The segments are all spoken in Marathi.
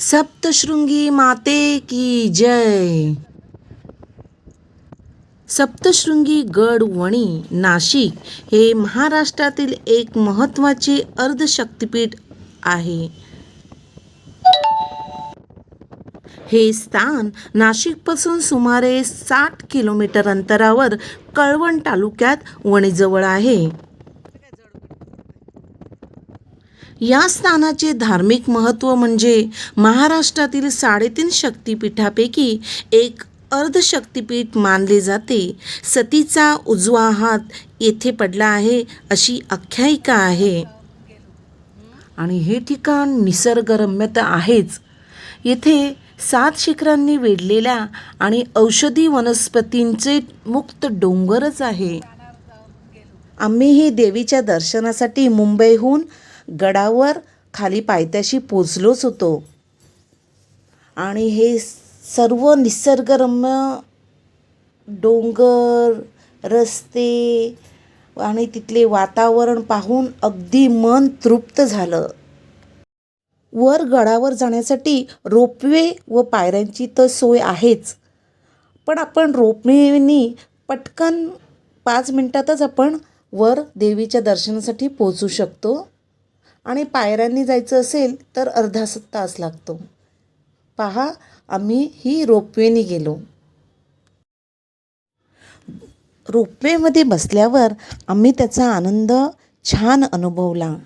सप्तशृंगी माते की जय। सप्तशृंगी गड वणी नाशिक हे महाराष्ट्रातील एक महत्त्वाचे अर्धशक्तिपीठ आहे. हे स्थान नाशिकपासून सुमारे साठ किलोमीटर अंतरावर कळवण तालुक्यात वणीजवळ आहे. या स्थानाचे धार्मिक महत्त्व म्हणजे महाराष्ट्रातील साडेतीन शक्तिपीठापैकी एक अर्धशक्तिपीठ मानले जाते. सतीचा उजवा हात येथे पडला आहे अशी आख्यायिका आहे. आणि हे ठिकाण निसर्गरम्य तर आहेच. येथे सात शिखरांनी वेढलेल्या आणि औषधी वनस्पतींचे मुक्त डोंगरच आहे. आम्ही ही देवीच्या दर्शनासाठी मुंबईहून गडावर खाली पायथ्याशी पोचलोच होतो. आणि हे सर्व निसर्गरम्य डोंगर रस्ते आणि तिथले वातावरण पाहून अगदी मन तृप्त झालं. वर गडावर जाण्यासाठी रोपवे व पायऱ्यांची तर सोय आहेच. पण आपण रोपवेनी पटकन पाच मिनटातच आपण वर देवीच्या दर्शनासाठी पोचू शकतो. आणि पायऱ्यांनी जायचं असेल तर अर्धा तास लागतो. पहा आम्ही ही रोपवेनी गेलो. रोपवेमध्ये बसल्यावर आम्ही त्याचा आनंद छान अनुभवला.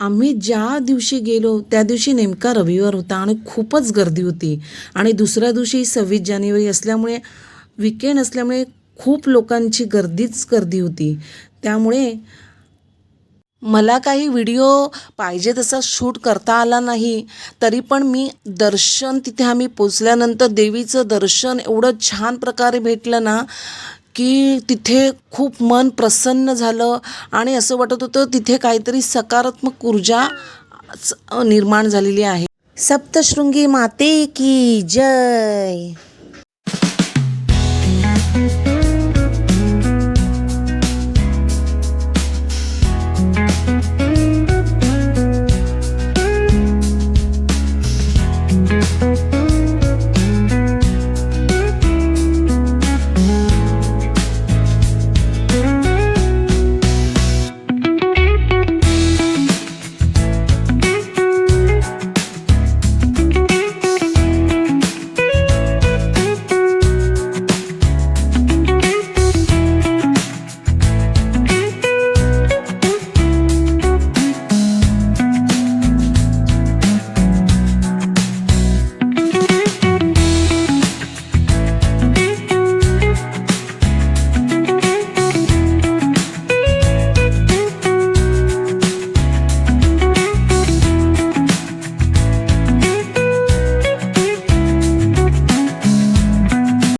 आम्ही ज्या दिवशी गेलो त्या दिवशी नेमका रविवार होता आणि खूपच गर्दी होती. आणि दुसऱ्या दिवशी सव्वीस जानेवारी असल्यामुळे विकेंड असल्यामुळे खूप लोकांची गर्दीच गर्दी होती. त्यामुळे मला काही व्हिडिओ पाहिजे तसा शूट करता आला नाही तरी पण मी दर्शन तिथे आम्ही पोचल्यानंतर देवीचं दर्शन एवढं छान प्रकारे भेटलं ना की तिथे खूप मन प्रसन्न झालं. आणि असं वाटत होतं तिथे काहीतरी सकारात्मक ऊर्जा निर्माण झालेली आहे. सप्तशृंगी माते की जय!